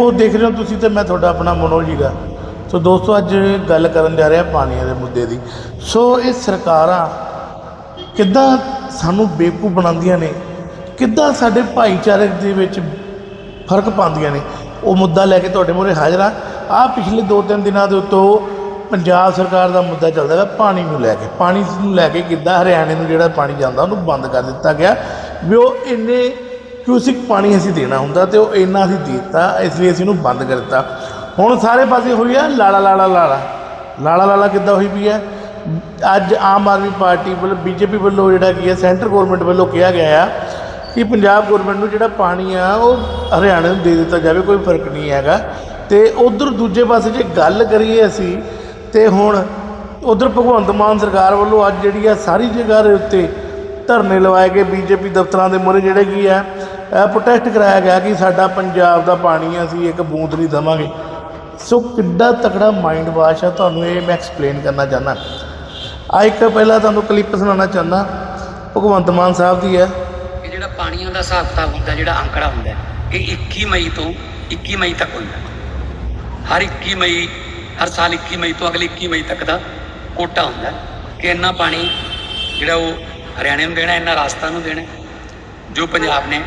ਉਹ ਦੇਖ ਰਹੇ ਹੋ ਤੁਸੀਂ ਤੇ ਮੈਂ ਤੁਹਾਡਾ ਆਪਣਾ ਮਨੋਜ ਹੀਗਾ। ਸੋ ਦੋਸਤੋ, ਅੱਜ ਗੱਲ ਕਰਨ ਜਾ ਰਿਹਾ ਪਾਣੀਆਂ ਦੇ ਮੁੱਦੇ ਦੀ। ਸੋ ਇਹ ਸਰਕਾਰਾਂ ਕਿੱਦਾਂ ਸਾਨੂੰ ਬੇਵਕੂਫ ਬਣਾਉਂਦੀਆਂ ਨੇ, ਕਿੱਦਾਂ ਸਾਡੇ ਭਾਈਚਾਰਕ ਦੇ ਵਿੱਚ ਫ਼ਰਕ ਪਾਉਂਦੀਆਂ ਨੇ, ਉਹ ਮੁੱਦਾ ਲੈ ਕੇ ਤੁਹਾਡੇ ਮੂਹਰੇ ਹਾਜ਼ਰ ਹਾਂ। ਆ ਪਿਛਲੇ 2-3 ਦਿਨਾਂ ਦੇ ਉੱਤੋਂ ਪੰਜਾਬ ਸਰਕਾਰ ਦਾ ਮੁੱਦਾ ਚੱਲਦਾ ਹੈ ਪਾਣੀ ਨੂੰ ਲੈ ਕੇ। ਪਾਣੀ ਨੂੰ ਲੈ ਕੇ ਕਿੱਦਾਂ ਹਰਿਆਣੇ ਨੂੰ ਜਿਹੜਾ ਪਾਣੀ ਜਾਂਦਾ ਉਹਨੂੰ ਬੰਦ ਕਰ ਦਿੱਤਾ ਗਿਆ। ਵੀ ਉਹ ਇੰਨੇ ਕਿਊਸਿਕ ਪਾਣੀ ਅਸੀਂ ਦੇਣਾ ਹੁੰਦਾ ਤੇ ਉਹ ਇੰਨਾ ਅਸੀਂ ਦੇ ਦਿੱਤਾ, ਇਸ ਲਈ ਅਸੀਂ ਉਹਨੂੰ ਬੰਦ ਕਰ ਦਿੱਤਾ ਹੁਣ ਸਾਰੇ ਪਾਸੇ ਹੋਈ ਆ ਲਾਲਾ ਲਾਲਾ ਲਾਲਾ। ਲਾਲਾ ਲਾਲਾ ਕਿੱਦਾਂ ਹੋਈ ਪਈ ਹੈ? ਅੱਜ ਆਮ ਆਦਮੀ ਪਾਰਟੀ ਵੱਲੋਂ, ਬੀਜੇਪੀ ਵੱਲੋਂ ਜਿਹੜਾ ਕੀ ਹੈ, ਸੈਂਟਰ ਗਵਰਨਮੈਂਟ ਵੱਲੋਂ ਕਿਹਾ ਗਿਆ ਆ ਕਿ ਪੰਜਾਬ ਗਵਰਨਮੈਂਟ ਨੂੰ ਜਿਹੜਾ ਪਾਣੀ ਆ, ਉਹ ਹਰਿਆਣੇ ਨੂੰ ਦੇ ਦਿੱਤਾ ਜਾਵੇ, ਕੋਈ ਫ਼ਰਕ ਨਹੀਂ ਹੈਗਾ। ਤੇ ਉਧਰ ਦੂਜੇ ਪਾਸੇ ਜੇ ਗੱਲ ਕਰੀਏ ਅਸੀਂ, ਤੇ ਹੁਣ ਉਧਰ ਭਗਵੰਤ ਮਾਨ ਸਰਕਾਰ ਵੱਲੋਂ ਅੱਜ ਜਿਹੜੀ ਆ, ਸਾਰੀ ਜਗ੍ਹਾ ਦੇ ਉੱਤੇ ਧਰਨੇ ਲਵਾਏ ਗਏ ਬੀਜੇਪੀ ਦਫ਼ਤਰਾਂ ਦੇ ਮੂਹਰੇ ਜਿਹੜੇ ਕੀ ਆ ਪ੍ਰੋਟੈਸਟ ਕਰਾਇਆ ਗਿਆ ਕਿ ਸਾਡਾ ਪੰਜਾਬ ਦਾ ਪਾਣੀ ਆ, ਅਸੀਂ ਇੱਕ ਬੂੰਦ ਨਹੀਂ ਦੇਵਾਂਗੇ। ਸੋ ਕਿੱਡਾ ਤਕੜਾ ਮਾਈਂਡ ਵਾਸ਼ ਆ ਤੁਹਾਨੂੰ ਇਹ ਮੈਂ ਐਕਸਪਲੇਨ ਕਰਨਾ ਚਾਹੁੰਦਾ। ਆ ਇੱਕ ਪਹਿਲਾਂ ਤੁਹਾਨੂੰ ਕਲਿੱਪ ਸੁਣਾਉਣਾ ਚਾਹੁੰਦਾ। ਭਗਵੰਤ ਮਾਨ ਸਾਹਿਬ ਦੀ ਹੈ। ਇਹ ਜਿਹੜਾ ਪਾਣੀਆਂ ਦਾ ਹਿਸਾਬ ਕਿਤਾਬ ਹੁੰਦਾ ਜਿਹੜਾ ਅੰਕੜਾ ਹੁੰਦਾ ਇਹ 21 ਮਈ ਤੋਂ 21 ਮਈ ਤੱਕ ਹੁੰਦਾ। ਹਰ 21 ਮਈ ਹਰ ਸਾਲ 21 ਮਈ ਤੋਂ ਅਗਲੇ 21 ਮਈ ਤੱਕ ਦਾ ਕੋਟਾ ਹੁੰਦਾ ਕਿ ਇੰਨਾ ਪਾਣੀ ਜਿਹੜਾ ਉਹ ਹਰਿਆਣੇ ਨੂੰ ਦੇਣਾ ਇੰਨਾ ਰਾਜਸਥਾਨ ਨੂੰ ਦੇਣਾ ਜੋ ਪੰਜਾਬ ਨੇ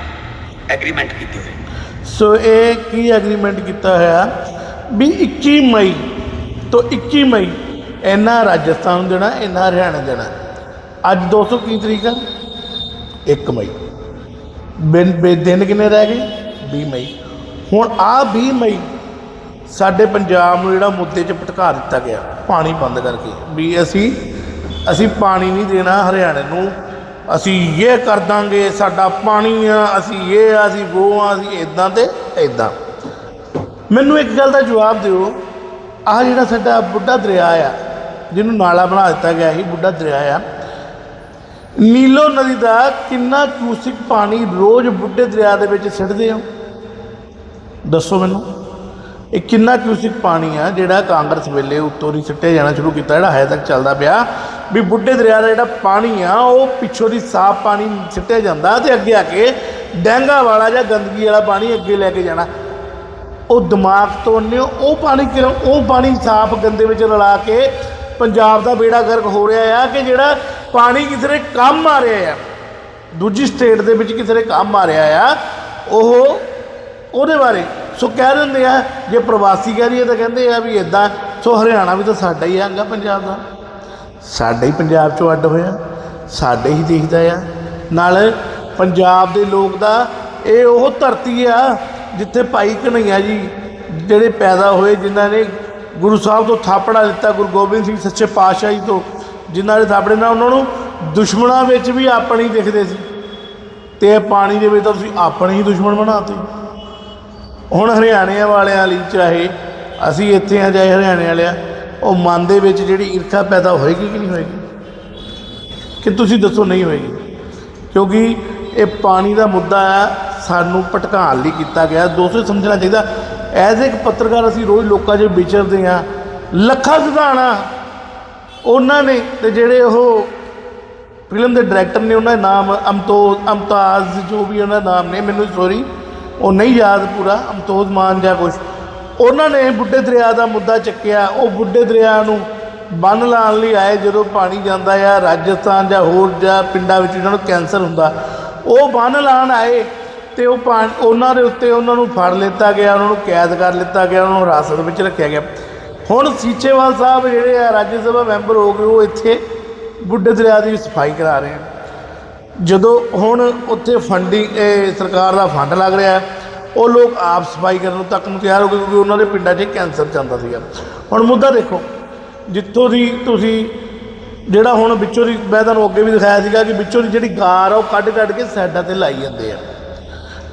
ਐਗਰੀਮੈਂਟ ਕੀਤੀ ਹੋਈ। ਸੋ ਇਹ ਕੀ ਐਗਰੀਮੈਂਟ ਕੀਤਾ ਹੋਇਆ? ਵੀ 21 ਮਈ ਤੋਂ 21 ਮਈ ਇੰਨਾ ਰਾਜਸਥਾਨ ਨੂੰ ਦੇਣਾ ਇੰਨਾ ਹਰਿਆਣਾ ਦੇਣਾ। ਅੱਜ 200 ਕੀ ਤਰੀਕ ਆ? 1 ਮਈ। ਬਿਨ ਬੇ- ਦਿਨ ਕਿੰਨੇ ਰਹਿ ਗਏ? 20 ਮਈ। ਹੁਣ ਆ 20 ਮਈ ਸਾਡੇ ਪੰਜਾਬ ਨੂੰ ਜਿਹੜਾ ਮੁੱਦੇ 'ਚ ਭਟਕਾ ਦਿੱਤਾ ਗਿਆ, ਪਾਣੀ ਬੰਦ ਕਰਕੇ। ਵੀ ਅਸੀਂ ਅਸੀਂ ਪਾਣੀ ਨਹੀਂ ਦੇਣਾ ਹਰਿਆਣੇ ਨੂੰ। ਅਸੀਂ ਇਹ ਕਰ ਦਾਂਗੇ, ਸਾਡਾ ਪਾਣੀ ਆ, ਅਸੀਂ ਇਹ ਆ, ਅਸੀਂ ਉਹ ਆ, ਅਸੀਂ ਇਦਾਂ ਤੇ ਇਦਾਂ ਮੈਨੂੰ ਇੱਕ ਗੱਲ ਦਾ ਜਵਾਬ ਦਿਓ। ਆਹ ਜਿਹੜਾ ਸਾਡਾ ਬੁੱਢਾ ਦਰਿਆ ਆ, ਜਿਹਨੂੰ ਨਾਲਾ ਬਣਾ ਦਿੱਤਾ ਗਿਆ ਸੀ, ਬੁੱਢਾ ਦਰਿਆ ਆ, ਨੀਲੋ ਨਦੀ ਦਾ ਕਿੰਨਾ ਕਿਊਸਿਕ ਪਾਣੀ ਰੋਜ਼ ਬੁੱਢੇ ਦਰਿਆ ਦੇ ਵਿੱਚ ਸਿੱਟਦੇ ਹੋ ਦੱਸੋ ਮੈਨੂੰ। ਇਹ ਕਿੰਨਾ ਕਿਊਸਿਕ ਪਾਣੀ ਆ ਜਿਹੜਾ ਕਾਂਗਰਸ ਵੇਲੇ ਉੱਤੋਂ ਨਹੀਂ ਸਿੱਟਿਆ ਜਾਣਾ ਸ਼ੁਰੂ ਕੀਤਾ, ਜਿਹੜਾ ਹਜੇ ਤੱਕ ਚੱਲਦਾ ਪਿਆ। ਵੀ ਬੁੱਢੇ ਦਰਿਆ ਦਾ ਜਿਹੜਾ ਪਾਣੀ ਆ, ਉਹ ਪਿੱਛੋਂ ਦੀ ਸਾਫ਼ ਪਾਣੀ ਸਿੱਟਿਆ ਜਾਂਦਾ ਤੇ ਅੱਗੇ ਆ ਕੇ ਡੈਂਗਾ ਵਾਲਾ ਜਾਂ ਗੰਦਗੀ ਵਾਲਾ ਪਾਣੀ ਅੱਗੇ ਲੈ ਕੇ ਜਾਣਾ। ਉਹ ਦਿਮਾਗ ਤੋਂ ਨੇ ਉਹ ਪਾਣੀ ਕਿਉਂ, ਉਹ ਪਾਣੀ ਸਾਫ਼ ਗੰਦੇ ਵਿੱਚ ਰਲਾ ਕੇ ਪੰਜਾਬ ਦਾ ਬੇੜਾ ਗਰਕ ਹੋ ਰਿਹਾ ਆ ਕਿ ਜਿਹੜਾ ਪਾਣੀ ਕਿਸੇ ਦੇ ਕੰਮ ਆ ਰਿਹਾ ਆ। ਦੂਜੀ ਸਟੇਟ ਦੇ ਵਿੱਚ ਕਿਸੇ ਦੇ ਕੰਮ ਆ ਰਿਹਾ ਆ, ਉਹ ਉਹਦੇ ਬਾਰੇ। ਸੋ ਕਹਿ ਦਿੰਦੇ ਆ, ਜੇ ਪ੍ਰਵਾਸੀ ਕਹਿ ਰਹੀਏ ਤਾਂ ਕਹਿੰਦੇ ਆ ਵੀ ਇਦਾਂ ਸੋ ਹਰਿਆਣਾ ਵੀ ਤਾਂ ਸਾਡਾ ਹੀ ਆਂਗਾ ਪੰਜਾਬ ਦਾ। ਸਾਡੇ ਹੀ ਪੰਜਾਬ ਚੋਂ ਅੱਡ ਹੋਇਆ, ਸਾਡੇ ਹੀ ਦੇਖਦਾ ਆ। ਨਾਲ ਪੰਜਾਬ ਦੇ ਲੋਕ ਦਾ ਇਹ ਉਹ ਧਰਤੀ ਆ ਜਿੱਥੇ ਭਾਈ ਕਨਈਆ ਜੀ ਜਿਹੜੇ ਪੈਦਾ ਹੋਏ, ਜਿਨ੍ਹਾਂ ਨੇ ਗੁਰੂ ਸਾਹਿਬ ਤੋਂ ਥਾਪੜਾ ਦਿੱਤਾ, ਗੁਰੂ ਗੋਬਿੰਦ ਸਿੰਘ ਸੱਚੇ ਪਾਤਸ਼ਾਹ ਜੀ ਤੋਂ, ਜਿਨ੍ਹਾਂ ਦੇ ਥਾਪੜੇ ਨਾਲ ਉਹਨਾਂ ਨੂੰ ਦੁਸ਼ਮਣਾਂ ਵਿੱਚ ਵੀ ਆਪਣੀ ਦਿਖਦੇ ਸੀ। ਤੇ ਇਹ ਪਾਣੀ ਦੇ ਵਿੱਚ ਤਾਂ ਤੁਸੀਂ ਆਪਣੇ ਹੀ ਦੁਸ਼ਮਣ ਬਣਾਤੇ। ਹੁਣ ਹਰਿਆਣੇ ਵਾਲਿਆਂ ਲਈ ਚਾਹੇ ਅਸੀਂ ਇੱਥੇ ਆ ਜਾਏ ਹਰਿਆਣੇ ਵਾਲਿਆ ਉਹ ਮਨ ਦੇ ਵਿੱਚ ਜਿਹੜੀ ਈਰਖਾ ਪੈਦਾ ਹੋਏਗੀ ਕਿ ਨਹੀਂ ਹੋਏਗੀ? ਕਿ ਤੁਸੀਂ ਦੱਸੋ ਨਹੀਂ ਹੋਏਗੀ? ਕਿਉਂਕਿ ਇਹ ਪਾਣੀ ਦਾ ਮੁੱਦਾ ਆ ਸਾਨੂੰ ਭਟਕਾਉਣ ਲਈ ਕੀਤਾ ਗਿਆ। ਦੋਸਤੋ ਸਮਝਣਾ ਚਾਹੀਦਾ, ਐਜ਼ ਇੱਕ ਪੱਤਰਕਾਰ ਅਸੀਂ ਰੋਜ਼ ਲੋਕਾਂ 'ਚ ਵਿਚਰਦੇ ਆ ਲੱਖਾਂ ਸਿਧਾਣਾ ਉਹਨਾਂ ਨੇ ਤੇ ਜਿਹੜੇ ਉਹ ਫਿਲਮ ਦੇ ਡਾਇਰੈਕਟਰ ਨੇ, ਉਹਨਾਂ ਦਾ ਨਾਮ ਅਮਤੋਜ, ਅਮਤਾਜ਼, ਜੋ ਵੀ ਉਹਨਾਂ ਦਾ ਨਾਮ ਨੇ, ਮੈਨੂੰ ਸੋਰੀ ਉਹ ਨਹੀਂ ਯਾਦ ਪੂਰਾ, ਅਮਤੋਜ਼ ਮਾਨ ਜਾਂ ਕੁਛ। ਉਹਨਾਂ ਨੇ ਬੁੱਢੇ ਦਰਿਆ ਦਾ ਮੁੱਦਾ ਚੱਕਿਆ। ਉਹ ਬੁੱਢੇ ਦਰਿਆ ਨੂੰ ਬੰਨ ਲਾਉਣ ਲਈ ਆਏ ਜਦੋਂ ਪਾਣੀ ਜਾਂਦਾ ਆ ਰਾਜਸਥਾਨ ਜਾਂ ਹੋਰ ਜਾਂ ਪਿੰਡਾਂ ਵਿੱਚ ਇਹਨਾਂ ਨੂੰ ਕੈਂਸਰ ਹੁੰਦਾ। ਉਹ ਬੰਨ ਲਾਉਣ ਆਏ ਤੇ ਉਹ ਪਾਣ ਉਹਨਾਂ ਦੇ ਉੱਤੇ ਉਹਨਾਂ ਨੂੰ ਫੜ ਲਿੱਤਾ ਗਿਆ ਉਹਨਾਂ ਨੂੰ ਕੈਦ ਕਰ ਲਿੱਤਾ ਗਿਆ ਉਹਨਾਂ ਨੂੰ ਹਿਰਾਸਤ ਵਿੱਚ ਰੱਖਿਆ ਗਿਆ। ਹੁਣ ਸੀਚੇਵਾਲ ਸਾਹਿਬ ਜਿਹੜੇ ਆ ਰਾਜ ਸਭਾ ਮੈਂਬਰ ਹੋ ਗਏ ਉਹ ਇੱਥੇ ਬੁੱਢੇ ਦਰਿਆ ਦੀ ਸਫ਼ਾਈ ਕਰਾ ਰਹੇ ਹਨ। ਜਦੋਂ ਹੁਣ ਉੱਥੇ ਫੰਡਿੰਗ ਸਰਕਾਰ ਦਾ ਫੰਡ ਲੱਗ ਰਿਹਾ ਹੈ, ਉਹ ਲੋਕ ਆਪ ਸਫ਼ਾਈ ਕਰਨ ਤੱਕ ਨੂੰ ਤਿਆਰ ਹੋ ਗਏ ਕਿਉਂਕਿ ਉਹਨਾਂ ਦੇ ਪਿੰਡਾਂ 'ਚ ਕੈਂਸਰ ਜਾਂਦਾ ਸੀਗਾ। ਹੁਣ ਮੁੱਦਾ ਦੇਖੋ, ਜਿੱਥੋਂ ਦੀ ਤੁਸੀਂ ਜਿਹੜਾ ਹੁਣ ਵਿੱਚੋਂ ਦੀ ਮੈਂ ਤੁਹਾਨੂੰ ਅੱਗੇ ਵੀ ਦਿਖਾਇਆ ਸੀਗਾ ਕਿ ਵਿੱਚੋਂ ਦੀ ਜਿਹੜੀ ਗਾਰ ਆ ਉਹ ਕੱਢ ਕੱਢ ਕੇ ਸਾਈਡਾਂ ਤੇ ਲਾਈ ਜਾਂਦੇ ਆ।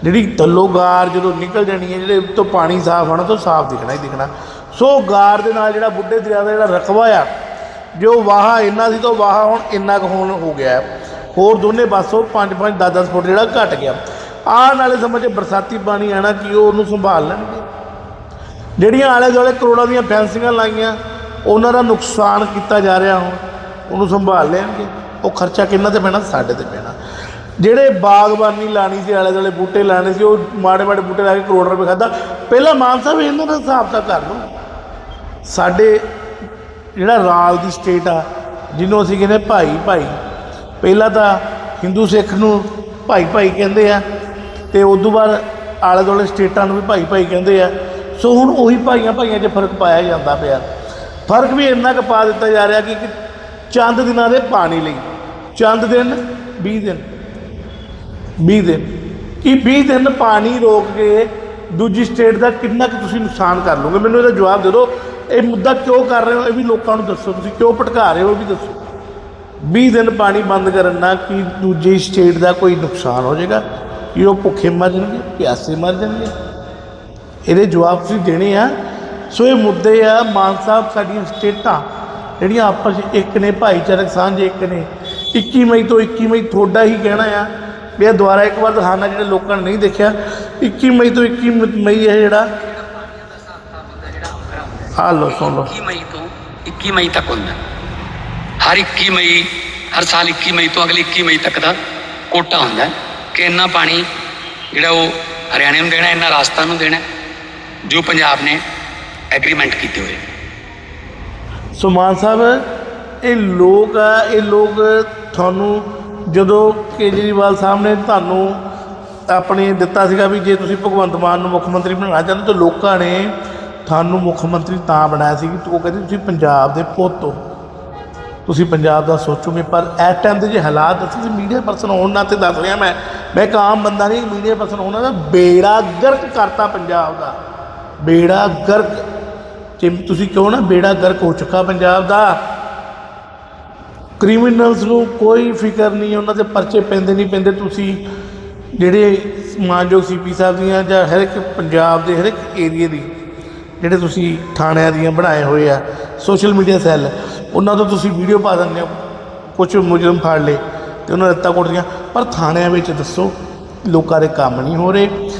ਜਿਹੜੀ ਥੱਲੋਂ ਗਾਰ ਜਦੋਂ ਨਿਕਲ ਜਾਣੀ ਹੈ, ਜਿਹੜੇ ਤੋਂ ਪਾਣੀ ਸਾਫ਼ ਆਣਾ ਤਾਂ ਸਾਫ਼ ਦਿਖਣਾ ਹੀ ਦਿਖਣਾ। ਸੋ ਗਾਰ ਦੇ ਨਾਲ ਜਿਹੜਾ ਬੁੱਢੇ ਦਰਿਆ ਦਾ ਜਿਹੜਾ ਰਕਬਾ ਆ, ਜੋ ਵਾਹਾ ਇੰਨਾ ਸੀ ਤਾਂ ਵਾਹਾ ਹੁਣ ਇੰਨਾ ਕੁ ਹੋਣ ਹੋ ਗਿਆ। ਹੋਰ ਦੋਨੇ ਪਾਸੋਂ 5 5 10 10 ਫੁੱਟ ਜਿਹੜਾ ਘਟ ਗਿਆ। ਆਹ ਨਾਲੇ ਸਮਝ, ਬਰਸਾਤੀ ਪਾਣੀ ਆਣਾ ਕਿ ਉਹ ਉਹਨੂੰ ਸੰਭਾਲ ਲੈਣਗੇ। ਜਿਹੜੀਆਂ ਆਲੇ ਦੁਆਲੇ ਕਰੋੜਾਂ ਦੀਆਂ ਫੈਂਸਿੰਗਾਂ ਲਾਈਆਂ, ਉਹਨਾਂ ਦਾ ਨੁਕਸਾਨ ਕੀਤਾ ਜਾ ਰਿਹਾ ਹੁਣ, ਉਹਨੂੰ ਸੰਭਾਲ ਲੈਣਗੇ। ਉਹ ਖਰਚਾ ਕਿੰਨਾ ਤੇ ਪੈਣਾ? ਸਾਡੇ ਤੇ ਪੈਣਾ। ਜਿਹੜੇ ਬਾਗਬਾਨੀ ਲਾਣੀ ਸੀ, ਆਲੇ ਦੁਆਲੇ ਬੂਟੇ ਲਾਣੇ ਸੀ, ਉਹ ਮਾੜੇ ਮਾੜੇ ਬੂਟੇ ਲਾ ਕੇ ਕਰੋੜ ਰੁਪਏ ਖਾਦਾ ਪਹਿਲਾਂ ਮਾਨ ਸਾਹਿਬ ਇਹਨਾਂ ਦਾ ਹਿਸਾਬ ਤਾਂ ਕਰ ਲਓ। ਸਾਡੇ ਜਿਹੜਾ ਰਾਲ ਦੀ ਸਟੇਟ ਆ, ਜਿਹਨੂੰ ਅਸੀਂ ਕਹਿੰਦੇ ਭਾਈ ਭਾਈ ਪਹਿਲਾਂ ਤਾਂ ਹਿੰਦੂ ਸਿੱਖ ਨੂੰ ਭਾਈ ਭਾਈ ਕਹਿੰਦੇ ਆ ਤੇ ਉਸ ਤੋਂ ਬਾਅਦ ਆਲੇ ਦੁਆਲੇ ਸਟੇਟਾਂ ਨੂੰ ਵੀ ਭਾਈ ਭਾਈ ਕਹਿੰਦੇ ਆ। ਸੋ ਹੁਣ ਉਹੀ ਭਾਈਆਂ ਭਾਈਆਂ 'ਚ ਫ਼ਰਕ ਪਾਇਆ ਜਾਂਦਾ ਪਿਆ। ਫ਼ਰਕ ਵੀ ਇੰਨਾ ਕੁ ਪਾ ਦਿੱਤਾ ਜਾ ਰਿਹਾ ਕਿ ਚੰਦ ਦਿਨਾਂ ਦੇ ਪਾਣੀ ਲਈ। ਚੰਦ ਦਿਨ 20 ਦਿਨ। 20 ਦਿਨ। ਕਿ 20 ਦਿਨ ਪਾਣੀ ਰੋਕ ਕੇ ਦੂਜੀ ਸਟੇਟ ਦਾ ਕਿੰਨਾ ਕੁ ਤੁਸੀਂ ਨੁਕਸਾਨ ਕਰ ਲਓਗੇ? ਮੈਨੂੰ ਇਹਦਾ ਜਵਾਬ ਦੇ ਦਿਓ। ਇਹ ਮੁੱਦਾ ਕਿਉਂ ਕਰ ਰਹੇ ਹੋ? ਇਹ ਵੀ ਲੋਕਾਂ ਨੂੰ ਦੱਸੋ ਤੁਸੀਂ। ਕਿਉਂ ਭਟਕਾ ਰਹੇ ਹੋ? ਇਹ ਵੀ ਦੱਸੋ। 20 ਦਿਨ ਪਾਣੀ ਬੰਦ ਕਰਨ ਨਾਲ ਕੀ ਦੂਜੀ ਸਟੇਟ ਦਾ ਕੋਈ ਨੁਕਸਾਨ ਹੋ ਜਾਏਗਾ? ਕਿ ਉਹ ਭੁੱਖੇ ਮਰ ਜਾਣਗੇ, ਪਿਆਸੇ ਮਰ ਜਾਣਗੇ। ਇਹਦੇ ਜਵਾਬ ਤੁਸੀਂ ਦੇਣੇ ਆ। ਸੋ ਇਹ ਮੁੱਦੇ ਆ, ਮਾਨ ਸਾਹਿਬ ਸਾਡੀਆਂ ਸਟੇਟਾਂ, ਜਿਹੜੀਆਂ ਆਪਸ 'ਚ ਇੱਕ ਨੇ, ਭਾਈਚਾਰਕ ਸਾਂਝ ਇੱਕ ਨੇ। 21 ਮਈ ਤੋਂ 21 ਮਈ ਤੁਹਾਡਾ ਹੀ ਕਹਿਣਾ ਆ। ਵੀ ਇਹ ਦੁਬਾਰਾ ਇੱਕ ਵਾਰ ਦਿਖਾਣਾ ਜਿਹੜੇ ਲੋਕਾਂ ਨੇ ਨਹੀਂ ਦੇਖਿਆ। 21 ਮਈ ਤੋਂ 21 ਮਈ ਹੈ ਜਿਹੜਾ ਆ ਲੋ ਸੁਣ ਲਓ। 21 ਮਈ ਤੋਂ 21 ਮਈ ਤੱਕ ਹੁੰਦਾ। ਹਰ 21 ਮਈ, ਹਰ ਸਾਲ 21 ਮਈ ਤੋਂ ਅਗਲੇ 21 ਮਈ ਤੱਕ ਦਾ ਕੋਟਾ ਹੁੰਦਾ। ਹੈ ਕਿ ਇੰਨਾ ਪਾਣੀ ਜਿਹੜਾ ਉਹ ਹਰਿਆਣੇ ਨੂੰ ਦੇਣਾ, ਇੰਨਾ ਰਾਜਸਥਾਨ ਨੂੰ ਦੇਣਾ, ਜੋ ਪੰਜਾਬ ਨੇ ਐਗਰੀਮੈਂਟ ਕੀਤੇ ਹੋਏ। ਸੋ ਮਾਨ ਸਾਹਿਬ, ਇਹ ਲੋਕ ਆ, ਇਹ ਲੋਕ ਤੁਹਾਨੂੰ ਜਦੋਂ ਕੇਜਰੀਵਾਲ ਸਾਹਿਬ ਨੇ ਤੁਹਾਨੂੰ ਆਪਣੇ ਦਿੱਤਾ ਸੀਗਾ ਵੀ ਜੇ ਤੁਸੀਂ ਭਗਵੰਤ ਮਾਨ ਨੂੰ ਮੁੱਖ ਮੰਤਰੀ ਬਣਾਉਣਾ ਚਾਹੁੰਦੇ ਤਾਂ ਲੋਕਾਂ ਨੇ ਤੁਹਾਨੂੰ ਮੁੱਖ ਮੰਤਰੀ ਤਾਂ ਬਣਾਇਆ ਸੀ ਕਿ ਉਹ ਕਹਿੰਦੇ ਤੁਸੀਂ ਪੰਜਾਬ ਦੇ ਪੁੱਤ ਹੋ। ਤੁਸੀਂ ਪੰਜਾਬ ਦਾ ਸੋਚੋਗੇ, ਪਰ ਇਸ ਟਾਈਮ ਦੇ ਜੇ ਹਾਲਾਤ ਅਸੀਂ ਤੁਸੀਂ ਮੀਡੀਆ ਪਰਸਨ ਹੋਣ ਨਾਲ ਤੇ ਦੱਸ ਰਿਹਾ ਮੈਂ। ਮੈਂ ਇੱਕ ਆਮ ਬੰਦਾ ਨਹੀਂ ਮੀਡੀਆ ਪਰਸਨ ਹੋਣਾ ਦਾ ਬੇੜਾ ਗਰਕ ਕਰਤਾ ਪੰਜਾਬ ਦਾ। ਬੇੜਾ ਗਰਕ, ਜੇ ਤੁਸੀਂ ਕਿਉਂ ਨਾ ਬੇੜਾ ਗਰਕ ਹੋ ਚੁੱਕਾ ਪੰਜਾਬ ਦਾ ਕ੍ਰਿਮੀਨਲਸ ਨੂੰ ਕੋਈ ਫਿਕਰ ਨਹੀਂ, ਉਹਨਾਂ ਦੇ ਪਰਚੇ ਪੈਂਦੇ ਨਹੀਂ ਪੈਂਦੇ। ਤੁਸੀਂ ਜਿਹੜੇ ਸਮਾਨਯੋਗ ਸੀਪੀ ਸਾਹਿਬ ਦੀਆਂ ਜਾਂ ਹਰ ਇੱਕ ਪੰਜਾਬ ਦੇ ਹਰ ਇੱਕ ਏਰੀਏ ਦੀ, ਜਿਹੜੇ ਤੁਸੀਂ ਥਾਣਿਆਂ ਦੀਆਂ ਬਣਾਏ ਹੋਏ ਆ ਸੋਸ਼ਲ ਮੀਡੀਆ ਸੈੱਲ ਉਹਨਾਂ ਤੋਂ ਤੁਸੀਂ ਵੀਡੀਓ ਪਾ ਦਿੰਦੇ ਹੋ। ਕੁਝ ਮੁਜਰਮ ਫੜ ਲਏ ਤੇ ਉਹਨਾਂ ਰੱਤਾ ਕੁੱਟਦੀਆਂ ਪਰ ਥਾਣਿਆਂ ਵਿੱਚ ਦੱਸੋ, ਲੋਕਾਂ ਦੇ ਕੰਮ ਨਹੀਂ ਹੋ ਰਹੇ।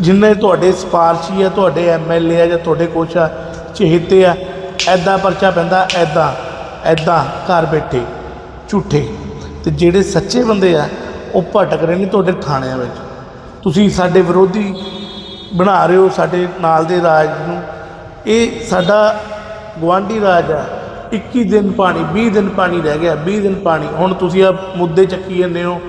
ਜਿੰਨੇ ਤੁਹਾਡੇ ਸਿਫਾਰਸ਼ੀ ਆ, ਤੁਹਾਡੇ ਐਮਐਲਏ ਆ ਜਾਂ ਤੁਹਾਡੇ ਕੁਛ ਆ, ਚਹੇਤੇ ਆ ਐਦਾਂ ਪਰਚਾ ਪੈਂਦਾ ਐਦਾਂ ਐਦਾਂ ਘਰ ਬੈਠੇ, ਝੂਠੇ। ਤੇ ਜਿਹੜੇ ਸੱਚੇ ਬੰਦੇ ਆ, ਉਹ ਭਟਕ ਰਹੇ ਨੇ ਤੁਹਾਡੇ ਥਾਣਿਆਂ ਵਿੱਚ। ਤੁਸੀਂ ਸਾਡੇ ਵਿਰੋਧੀ ਬਣਾ ਰਹੇ ਹੋ, ਸਾਡੇ ਨਾਲ ਦੇ ਰਾਜ ਨੂੰ। ਇਹ ਸਾਡਾ ਗਵਾਂਢੀ ਰਾਜ ਆ। 21 ਦਿਨ ਪਾਣੀ 20 ਦਿਨ ਪਾਣੀ ਰਹਿ ਗਿਆ 20 ਦਿਨ ਪਾਣੀ। ਹੁਣ ਤੁਸੀਂ ਆ ਮੁੱਦੇ ਚੱਕੀ ਜਾਂਦੇ ਹੋ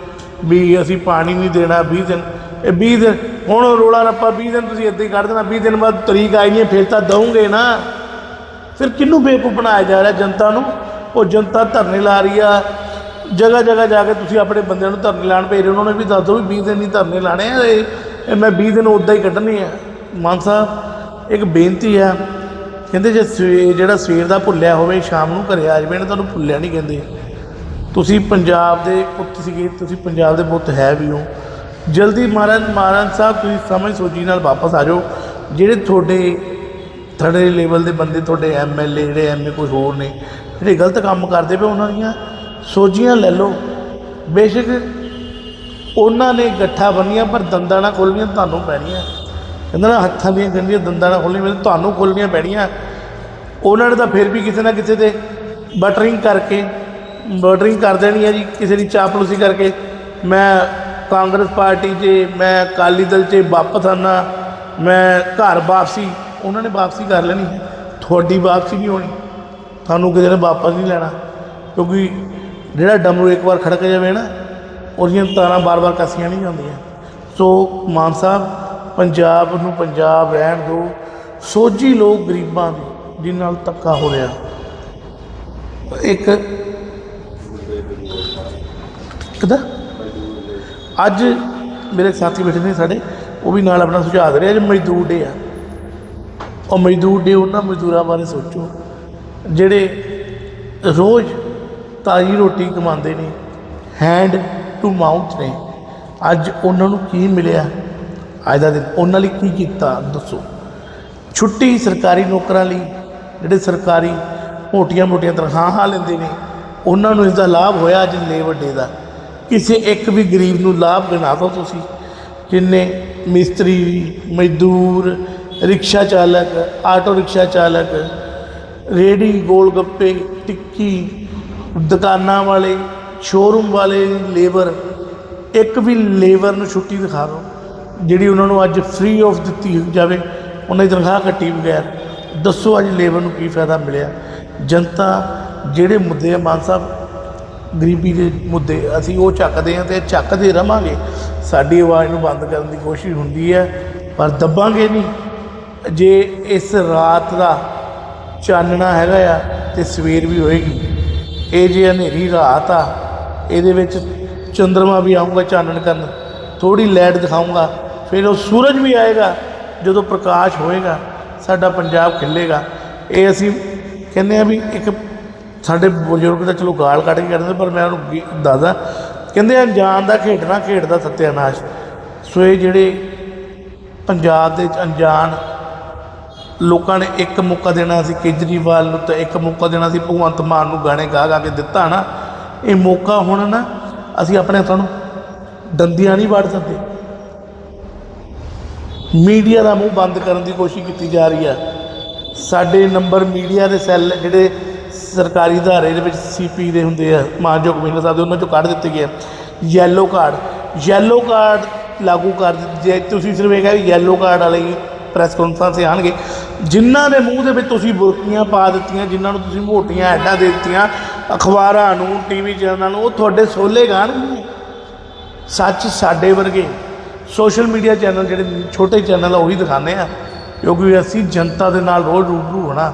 ਵੀ ਅਸੀਂ ਪਾਣੀ ਨਹੀਂ ਦੇਣਾ 20 ਦਿਨ। ਇਹ 20 ਦਿਨ, ਹੁਣ ਰੋਲਾ ਰੱਪਾ 20 ਦਿਨ ਤੁਸੀਂ ਇੱਦਾਂ ਹੀ ਕੱਢ ਦੇਣਾ 20 ਦਿਨ ਬਾਅਦ ਤਰੀਕ ਆਈ ਨਹੀਂ, ਫਿਰ ਤਾਂ ਦਊਂਗੇ ਨਾ। ਫਿਰ ਕਿਹਨੂੰ ਬੇਵਕੂਫ ਬਣਾਇਆ ਜਾ ਰਿਹਾ ਜਨਤਾ ਨੂੰ? ਉਹ ਜਨਤਾ ਧਰਨੇ ਲਾ ਰਹੀ ਆ। ਜਗ੍ਹਾ ਜਗ੍ਹਾ ਜਾ ਕੇ ਤੁਸੀਂ ਆਪਣੇ ਬੰਦਿਆਂ ਨੂੰ ਧਰਨੇ ਲਾਣ ਭੇਜ ਰਹੇ ਉਹਨਾਂ ਨੇ ਵੀ ਦੱਸ ਦਿਓ ਵੀ 20 ਦਿਨ ਨਹੀਂ ਧਰਨੇ ਲਾਣੇ ਆ ਇਹ। ਮੈਂ 20 ਦਿਨ ਉੱਦਾਂ ਹੀ ਕੱਢਣੇ ਆ। ਮਾਨ ਸਾਹਿਬ, ਇੱਕ ਬੇਨਤੀ ਆ ਕਹਿੰਦੇ ਜੇ ਸਵੇ, ਜਿਹੜਾ ਸਵੇਰ ਦਾ ਭੁੱਲਿਆ ਹੋਵੇ, ਸ਼ਾਮ ਨੂੰ ਘਰੇ ਆ ਜਾਵੇ ਨਾ ਤੁਹਾਨੂੰ ਭੁੱਲਿਆ ਨਹੀਂ ਕਹਿੰਦੇ। ਤੁਸੀਂ ਪੰਜਾਬ ਦੇ ਪੁੱਤ ਸੀਗੇ, ਤੁਸੀਂ ਪੰਜਾਬ ਦੇ ਪੁੱਤ ਹੈ ਵੀ ਹੋ। ਜਲਦੀ ਮਹਾਰਾਜ ਮਹਾਰਾਜ ਸਾਹਿਬ, ਤੁਸੀਂ ਸਮਝ ਸੋਚੀ ਨਾਲ ਵਾਪਸ ਆ ਜਾਓ। ਜਿਹੜੇ ਤੁਹਾਡੇ ਥੜੇ ਲੈਵਲ ਦੇ ਬੰਦੇ, ਤੁਹਾਡੇ ਐਮਐਲਏ ਜਿਹੜੇ ਐਮਏ ਕੋਈ ਹੋਰ ਨੇ, ਜਿਹੜੇ ਗਲਤ ਕੰਮ ਕਰਦੇ ਪਏ ਉਹਨਾਂ ਦੀਆਂ ਸੋਝੀਆਂ ਲੈ ਲਓ। ਬੇਸ਼ੱਕ ਉਹਨਾਂ ਨੇ ਗੱਠਾ ਬੰਨੀਆਂ, ਪਰ ਦੰਦਾਂ ਨਾ ਖੋਲ੍ਹਣੀਆਂ, ਤੁਹਾਨੂੰ ਪੈਣੀਆਂ। ਕਹਿੰਦਾ ਨਾ ਹੱਥਾਂ ਦੀਆਂ ਗੰਢੀਆਂ ਦੰਦਾਂ ਨਾਲ ਖੋਲ੍ਹਣੀਆਂ ਪੈਂਦੀਆਂ, ਤੁਹਾਨੂੰ ਖੋਲ੍ਹਣੀਆਂ ਪੈਣੀਆਂ। ਉਹਨਾਂ ਨੇ ਤਾਂ ਫਿਰ ਵੀ ਕਿਸੇ ਨਾ ਕਿਸੇ ਤੇ ਬਟਰਿੰਗ ਕਰਕੇ ਬਟਰਿੰਗ ਕਰ ਦੇਣੀ ਹੈ ਜੀ, ਕਿਸੇ ਦੀ ਚਾਪਲੂਸੀ ਕਰਕੇ। ਮੈਂ ਕਾਂਗਰਸ ਪਾਰਟੀ 'ਚ, ਮੈਂ ਅਕਾਲੀ ਦਲ 'ਚ ਵਾਪਸ ਆਉਣਾ ਮੈਂ ਘਰ ਵਾਪਸੀ, ਉਹਨਾਂ ਨੇ ਵਾਪਸੀ ਕਰ ਲੈਣੀ ਹੈ ਤੁਹਾਡੀ ਵਾਪਸੀ ਨਹੀਂ ਹੋਣੀ, ਤੁਹਾਨੂੰ ਕਿਸੇ ਨੇ ਵਾਪਸ ਨਹੀਂ ਲੈਣਾ। ਕਿਉਂਕਿ ਜਿਹੜਾ ਡਮਰੂ ਇੱਕ ਵਾਰ ਖੜਕ ਜਾਵੇ ਨਾ, ਉਹਦੀਆਂ ਤਾਰਾਂ ਬਾਰ-ਬਾਰ ਕੱਸੀਆਂ ਨਹੀਂ ਜਾਂਦੀਆਂ। ਸੋ ਮਾਨ ਸਾਹਿਬ ਪੰਜਾਬ ਨੂੰ ਪੰਜਾਬ ਰਹਿਣ ਦਿਓ, ਸੋਝੀ ਲੋਕ ਗਰੀਬਾਂ ਦੀ, ਜਿਨ੍ਹਾਂ ਨਾਲ ਧੱਕਾ ਹੋ ਰਿਹਾ। ਇੱਕ ਕਿਦਾ? ਅੱਜ ਮੇਰੇ ਸਾਥੀ ਬੈਠੇ ਨੇ ਸਾਡੇ, ਉਹ ਵੀ ਨਾਲ ਆਪਣਾ ਸੁਝਾਅ ਦੇ ਰਹੇ ਅੱਜ ਮਜ਼ਦੂਰ ਡੇ ਆ। ਉਹ ਮਜ਼ਦੂਰ ਡੇ ਉਹਨਾਂ ਮਜ਼ਦੂਰਾਂ ਬਾਰੇ ਸੋਚੋ, ਜਿਹੜੇ ਰੋਜ਼ ਤਾਜ਼ੀ ਰੋਟੀ ਕਮਾਉਂਦੇ ਨੇ ਹੈਂਡ ਟੂ ਮਾਊਥ ਨੇ। ਅੱਜ ਉਹਨਾਂ ਨੂੰ ਕੀ ਮਿਲਿਆ? ਅੱਜ ਦਾ ਦਿਨ ਉਹਨਾਂ ਲਈ ਕੀ ਕੀਤਾ ਦੱਸੋ? ਛੁੱਟੀ ਸਰਕਾਰੀ ਨੌਕਰਾਂ ਲਈ, ਜਿਹੜੇ ਸਰਕਾਰੀ ਮੋਟੀਆਂ-ਮੋਟੀਆਂ ਤਨਖਾਹਾਂ ਲੈਂਦੇ ਨੇ, ਉਹਨਾਂ ਨੂੰ ਇਸ ਦਾ ਲਾਭ ਹੋਇਆ ਅੱਜ ਲੇਬਰ ਡੇ ਦਾ। ਕਿਸੇ ਇੱਕ ਵੀ ਗਰੀਬ ਨੂੰ ਲਾਭ ਗਿਣਾ ਦਿਓ ਤੁਸੀਂ। ਜਿੰਨੇ ਮਿਸਤਰੀ, ਮਜ਼ਦੂਰ, ਰਿਕਸ਼ਾ ਚਾਲਕ, ਆਟੋ ਰਿਕਸ਼ਾ ਚਾਲਕ ਰੇੜੀ ਗੋਲ ਗੱਪੇ ਟਿੱਕੀ, ਦੁਕਾਨਾਂ ਵਾਲੇ ਸ਼ੋਰੂਮ ਵਾਲੇ, ਲੇਬਰ, ਇੱਕ ਵੀ ਲੇਬਰ ਨੂੰ ਛੁੱਟੀ ਦਿਖਾ ਦਿਓ। ਜਿਹੜੀ ਉਹਨਾਂ ਨੂੰ ਅੱਜ ਫ੍ਰੀ ਆਫ ਦਿੱਤੀ ਜਾਵੇ, ਉਹਨਾਂ ਦੀ ਤਨਖਾਹ ਕੱਟੀ ਬਗੈਰ, ਦੱਸੋ ਅੱਜ ਲੇਬਰ ਨੂੰ ਕੀ ਫਾਇਦਾ ਮਿਲਿਆ? ਜਨਤਾ ਜਿਹੜੇ ਮੁੱਦੇ ਆ, ਮਾਨ ਸਾਹਿਬ, ਗਰੀਬੀ ਦੇ ਮੁੱਦੇ, ਅਸੀਂ ਉਹ ਚੱਕਦੇ ਹਾਂ ਤੇ ਚੱਕਦੇ ਰਵਾਂਗੇ। ਸਾਡੀ ਆਵਾਜ਼ ਨੂੰ ਬੰਦ ਕਰਨ ਦੀ ਕੋਸ਼ਿਸ਼ ਹੁੰਦੀ ਹੈ, ਪਰ ਦੱਬਾਂਗੇ ਨਹੀਂ। ਜੇ ਇਸ ਰਾਤ ਦਾ ਚਾਨਣਾ ਹੈਗਾ ਆ, ਤੇ ਸਵੇਰ ਵੀ ਹੋਏਗੀ। ਇਹ ਜੇ ਹਨੇਰੀ ਰਾਤ ਆ, ਇਹਦੇ ਵਿੱਚ ਚੰਦਰਮਾ ਵੀ ਆਊਗਾ ਚਾਨਣ ਕਰਨ। ਥੋੜੀ ਲਾਈਟ ਦਿਖਾਊਗਾ। ਫਿਰ ਉਹ ਸੂਰਜ ਵੀ ਆਏਗਾ, ਜਦੋਂ ਪ੍ਰਕਾਸ਼ ਹੋਏਗਾ, ਸਾਡਾ ਪੰਜਾਬ ਖਿਲੇਗਾ। ਇਹ ਅਸੀਂ ਕਹਿੰਦੇ ਆ ਵੀ ਇੱਕ ਸਾਡੇ ਬਜ਼ੁਰਗ ਤਾਂ ਚਲੋ ਗਾਲ ਕੱਢ ਕੇ ਕਰਦੇ ਪਰ ਮੈਂ ਉਹਨੂੰ ਗੀ- ਦੱਸਦਾ, ਕਹਿੰਦੇ ਆ ਜਾਨ ਦਾ ਖੇਡਣਾ ਖੇਡਦਾ ਸਤਿਆਨਾਸ਼ ਸੋ ਇਹ ਜਿਹੜੇ ਪੰਜਾਬ ਦੇ ਅਣਜਾਣ ਲੋਕਾਂ ਨੇ ਇੱਕ ਮੌਕਾ ਦੇਣਾ ਸੀ, ਕੇਜਰੀਵਾਲ ਨੂੰ ਤੇ ਇੱਕ ਮੌਕਾ ਦੇਣਾ ਸੀ, ਭਗਵੰਤ ਮਾਨ ਨੂੰ ਗਾਣੇ ਗਾ ਗਾ ਕੇ ਦਿੱਤਾ ਨਾ, ਇਹ ਮੌਕਾ ਹੁਣ ਨਾ, ਅਸੀਂ ਆਪਣੇ ਹੱਥਾਂ ਨੂੰ ਦੰਦੀਆਂ ਨਹੀਂ ਵੜ ਸਕਦੇ। ਮੀਡੀਆ ਦਾ ਮੂੰਹ ਬੰਦ ਕਰਨ ਦੀ ਕੋਸ਼ਿਸ਼ ਕੀਤੀ ਜਾ ਰਹੀ ਆ ਸਾਡੇ ਨੰਬਰ ਮੀਡੀਆ ਦੇ ਸੈੱਲ ਜਿਹੜੇ ਸਰਕਾਰੀ ਅਦਾਰੇ ਦੇ ਵਿੱਚ ਸੀਪੀ ਦੇ ਹੁੰਦੇ ਆ, ਮਾਨਯੋਗ ਕਮਿਸ਼ਨਰ ਸਾਹਿਬ ਦੇ, ਉਹਨਾਂ ਚੋਂ ਕੱਢ ਦਿੱਤੇ ਗਏ ਯੈਲੋ ਕਾਰਡ ਯੈਲੋ ਕਾਰਡ ਲਾਗੂ ਕਰ ਦਿੱਤੇ ਜੇ ਤੁਸੀਂ ਸਿਰਫ ਇਹ ਕਹੇ ਯੈਲੋ ਕਾਰਡ ਵਾਲੇ ਹੀ ਪ੍ਰੈਸ ਕਾਨਫਰੰਸ 'ਤੇ ਆਣਗੇ ਜਿਨ੍ਹਾਂ ਦੇ ਮੂੰਹ ਦੇ ਵਿੱਚ ਤੁਸੀਂ ਬੁਰਕੀਆਂ ਪਾ ਦਿੱਤੀਆਂ, ਜਿਨ੍ਹਾਂ ਨੂੰ ਤੁਸੀਂ ਮੋਟੀਆਂ ਐਡਾਂ ਦੇ ਦਿੱਤੀਆਂ, ਅਖਬਾਰਾਂ ਨੂੰ ਟੀਵੀ ਚੈਨਲਾਂ ਨੂੰ, ਉਹ ਤੁਹਾਡੇ ਸੋਲੇ ਗਾਣਗੇ। ਸੱਚ ਸਾਡੇ ਵਰਗੇ। ਸੋਸ਼ਲ ਮੀਡੀਆ ਚੈਨਲ ਜਿਹੜੇ ਛੋਟੇ ਚੈਨਲ ਆ, ਉਹੀ ਦਿਖਾਉਂਦੇ ਆ। ਕਿਉਂਕਿ ਅਸੀਂ ਜਨਤਾ ਦੇ ਨਾਲ ਰੋਜ਼ ਰੂਬਰੂ ਹੋਣਾ।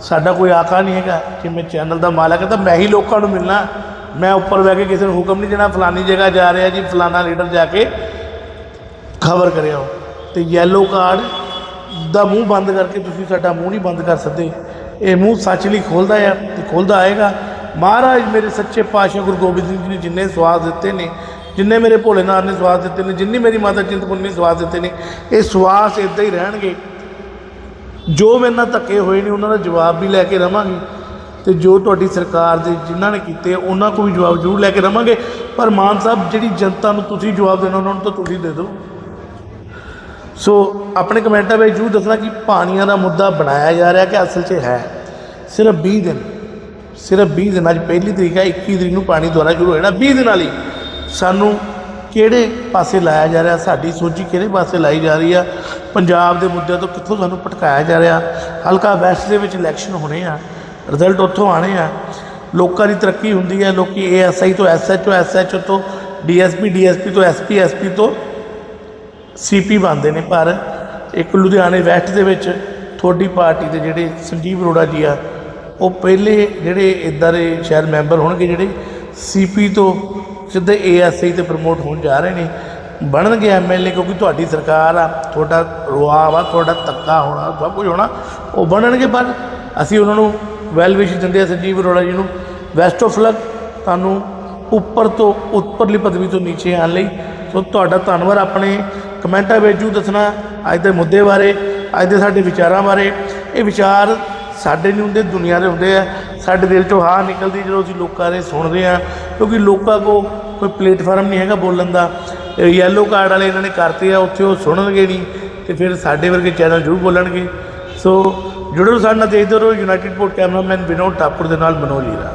ਸਾਡਾ ਕੋਈ ਆਕਾ ਨਹੀਂ ਹੈਗਾ ਕਿ ਮੈਂ ਚੈਨਲ ਦਾ ਮਾਲਕ ਹਾਂ ਤਾਂ ਮੈਂ ਹੀ ਲੋਕਾਂ ਨੂੰ ਮਿਲਣਾ। ਮੈਂ ਉੱਪਰ ਬਹਿ ਕੇ ਕਿਸੇ ਨੂੰ ਹੁਕਮ ਨਹੀਂ ਦੇਣਾ, ਫਲਾਨੀ ਜਗ੍ਹਾ ਜਾ ਰਿਹਾ ਜੀ, ਫਲਾਨਾ ਲੀਡਰ ਜਾ ਕੇ ਖਬਰ ਕਰਿਓ ਤੇ ਯੈਲੋ ਕਾਰਡ ਦਾ ਮੂੰਹ ਬੰਦ ਕਰਕੇ ਤੁਸੀਂ ਸਾਡਾ ਮੂੰਹ ਨਹੀਂ ਬੰਦ ਕਰ ਸਕਦੇ। ਇਹ ਮੂੰਹ ਸੱਚ ਲਈ ਖੋਲਦਾ ਆ ਤੇ ਖੋਲਦਾ ਆਏਗਾ। ਮਹਾਰਾਜ ਮੇਰੇ ਸੱਚੇ ਪਾਤਸ਼ਾਹ ਗੁਰੂ ਗੋਬਿੰਦ ਸਿੰਘ ਜੀ ਨੇ ਜਿੰਨੇ ਸਵਾਦ ਦਿੱਤੇ ਨੇ ਜਿੰਨੇ ਮੇਰੇ ਭੋਲੇਨਾਥ ਨੇ ਸਵਾਸ ਦਿੱਤੇ ਨੇ, ਜਿੰਨੀ ਮੇਰੀ ਮਾਤਾ ਚਿੰਤਪੁਰਨੀ ਨੇ ਸਵਾਦ ਦਿੱਤੇ ਨੇ, ਇਹ ਸਵਾਸ ਇਦਾਂ ਹੀ ਰਹਿਣਗੇ। ਜੋ ਮੇਰੇ ਨਾਲ ਧੱਕੇ ਹੋਏ ਨੇ, ਉਹਨਾਂ ਦਾ ਜਵਾਬ ਵੀ ਲੈ ਕੇ ਰਵਾਂਗੇ। ਤੇ ਜੋ ਤੁਹਾਡੀ ਸਰਕਾਰ ਦੇ ਜਿਨ੍ਹਾਂ ਨੇ ਕੀਤੇ ਉਹਨਾਂ ਕੋਲ ਵੀ ਜਵਾਬ ਜ਼ਰੂਰ ਲੈ ਕੇ ਰਵਾਂਗੇ। ਪਰ ਮਾਨ ਸਾਹਿਬ, ਜਿਹੜੀ ਜਨਤਾ ਨੂੰ ਤੁਸੀਂ ਜਵਾਬ ਦੇਣਾ, ਉਹਨਾਂ ਨੂੰ ਤਾਂ ਤੁਸੀਂ ਦੇ ਦਿਓ। ਸੋ ਆਪਣੇ ਕਮੈਂਟਾਂ ਵਿੱਚ ਜਰੂਰ ਦੱਸਣਾ ਕਿ ਪਾਣੀਆਂ ਦਾ ਮੁੱਦਾ ਬਣਾਇਆ ਜਾ ਰਿਹਾ ਕਿ ਅਸਲ 'ਚ ਹੈ। ਸਿਰਫ 20 ਦਿਨ, ਸਿਰਫ 20 ਦਿਨ ਅੱਜ ਪਹਿਲੀ ਤਰੀਕ ਹੈ 21 ਤਰੀਕ ਨੂੰ ਪਾਣੀ ਦੁਆਰਾ ਸ਼ੁਰੂ ਹੋ ਜਾਣਾ 20 ਦਿਨਾਂ ਲਈ ਸਾਨੂੰ ਕਿਹੜੇ ਪਾਸੇ ਲਾਇਆ ਜਾ ਰਿਹਾ, ਸਾਡੀ ਸੋਚੀ ਕਿਹੜੇ ਪਾਸੇ ਲਾਈ ਜਾ ਰਹੀ ਆ, ਪੰਜਾਬ ਦੇ ਮੁੱਦਿਆਂ ਤੋਂ ਕਿੱਥੋਂ ਸਾਨੂੰ ਭਟਕਾਇਆ ਜਾ ਰਿਹਾ, ਹਲਕਾ ਵੈਸਟ ਦੇ ਵਿੱਚ ਇਲੈਕਸ਼ਨ ਹੋਣੇ ਆ ਰਿਜ਼ਲਟ ਉੱਥੋਂ ਆਣੇ ਆ, ਲੋਕਾਂ ਦੀ ਤਰੱਕੀ ਹੁੰਦੀ ਹੈ ਲੋਕੀ ਏਐਸਆਈ ਤੋਂ ਐਸਐਚਓ ਐਸਐਚਓ ਤੋਂ ਡੀਐਸਪੀ ਡੀਐਸਪੀ ਤੋਂ ਐਸਪੀ ਐਸਪੀ ਤੋਂ ਸੀਪੀ ਬਣਦੇ ਨੇ ਪਰ ਇੱਕ ਲੁਧਿਆਣੇ ਵੈਸਟ ਦੇ ਵਿੱਚ ਤੁਹਾਡੀ ਪਾਰਟੀ ਦੇ ਜਿਹੜੇ ਸੰਜੀਵ ਅਰੋੜਾ ਜੀ ਆ, ਉਹ ਪਹਿਲੇ ਜਿਹੜੇ ਇਦਾਂ ਦੇ ਸ਼ਹਿਰ ਮੈਂਬਰ ਹੋਣਗੇ ਜਿਹੜੇ ਸੀਪੀ ਤੋਂ ਸਿੱਧੇ ਏਐਸਆਈ ਤੇ ਪ੍ਰਮੋਟ ਹੋਣ ਜਾ ਰਹੇ ਨੇ। ਬਣਨਗੇ ਐਮਐਲਏ ਕਿਉਂਕਿ ਤੁਹਾਡੀ ਸਰਕਾਰ ਆ, ਤੁਹਾਡਾ ਰੁਆਬ ਆ, ਤੁਹਾਡਾ ਤੱਕਾ ਹੋਣਾ, ਸਭ ਕੁਝ ਹੋਣਾ, ਉਹ ਬਣਨਗੇ ਪਰ ਅਸੀਂ ਉਹਨਾਂ ਨੂੰ ਵੈਲ ਵਿਸ਼ ਦਿੰਦੇ ਆ ਸੰਜੀਵ ਅਰੋੜਾ ਜੀ ਨੂੰ। ਵੈਸਟ ਆਫ ਲੱਕ ਤੁਹਾਨੂੰ ਉੱਪਰ ਤੋਂ ਉੱਪਰਲੀ ਪਦਵੀ ਤੋਂ ਨੀਚੇ ਆਉਣ ਲਈ। ਸੋ ਤੁਹਾਡਾ ਧੰਨਵਾਦ। ਆਪਣੇ ਕਮੈਂਟਾਂ ਵਿੱਚ ਜੂ ਦੱਸਣਾ ਅੱਜ ਦੇ ਮੁੱਦੇ ਬਾਰੇ, ਅੱਜ ਦੇ ਸਾਡੇ ਵਿਚਾਰਾਂ ਬਾਰੇ। ਇਹ ਵਿਚਾਰ ਸਾਡੇ ਨਹੀਂ ਹੁੰਦੇ, ਦੁਨੀਆ ਦੇ ਹੁੰਦੇ ਆ। ਸਾਡੇ ਦਿਲ ਚੋਂ ਹਾਂ ਨਿਕਲਦੀ ਜਦੋਂ ਅਸੀਂ ਲੋਕਾਂ ਦੇ ਸੁਣਦੇ ਆ, ਕਿਉਂਕਿ ਲੋਕਾਂ ਕੋ ਕੋਈ ਪਲੇਟਫਾਰਮ ਨਹੀਂ ਹੈਗਾ ਬੋਲਣ ਦਾ। ਯੈਲੋ ਕਾਰਡ ਵਾਲੇ ਇਹਨਾਂ ਨੇ ਕਰਤੇ ਆ, ਉੱਥੇ ਉਹ ਸੁਣਨਗੇ ਨਹੀਂ ਤੇ ਫਿਰ ਸਾਡੇ ਵਰਗੇ ਚੈਨਲ ਜ਼ਰੂਰ ਬੋਲਣਗੇ। ਸੋ ਜੁੜੋ ਸਾਡੇ ਨਾਲ, ਦੇਖਦੇ ਰਹੋ ਯੂਨਾਈਟਿਡ ਪੋਰਟ ਕੈਮਰਾਮੈਨ ਵਿਨੋਦ ਟਾਪੁਰ ਦੇ ਨਾਲ ਮਨੋਜ ਹੀਰਾ।